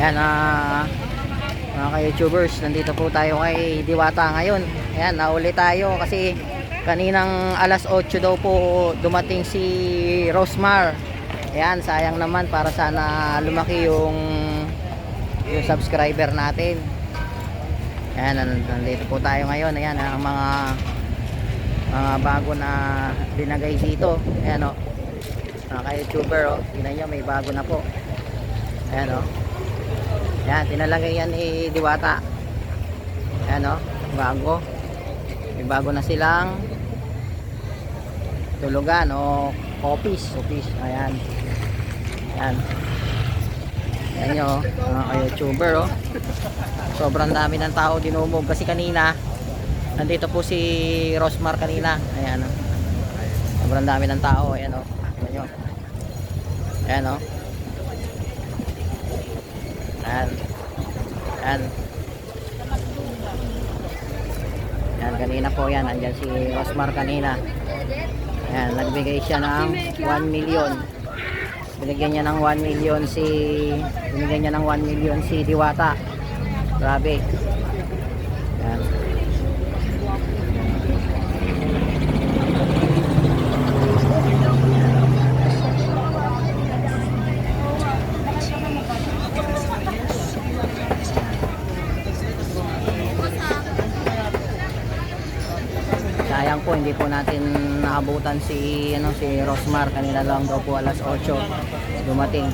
Ayan, ah, mga ka-youtubers, nandito po tayo kay Diwata ngayon. Ayan, nauli tayo kasi kaninang alas 8 daw po dumating si Rosmar. Ayan, sayang naman para sana lumaki yung yung subscriber natin. Ayan, nan- nandito po tayo ngayon. Ayan, ang mga mga bago na dinagay dito. Ayan o. Mga ka-youtuber o. Tingnan nyo, may bago na po. Ayan o. Ayan, tinalagay yan ni Diwata. Ayan o, bago. May bago na silang tulugan o office. Office, ayan. Ayan. Ayan nyo, oh, mga ka-youtuber oh. Sobrang dami ng tao dinumog kasi kanina nandito po si Rosmar kanina. Ayan oh. Sobrang dami ng tao, ayan oh. Ayan nyo. Ayan oh. Ayan. Ayan. Ayan, kanina po yan. Andyan si Rosmar kanina. Ayan, nagbigay siya ng 1 million. Binigyan niya ng 1 million si binigyan niya ng 1 million si Diwata. Grabe. Ayan. Sayang po hindi po natin naabutan si ano si Rosmar kanina lang daw po alas 8 dumating.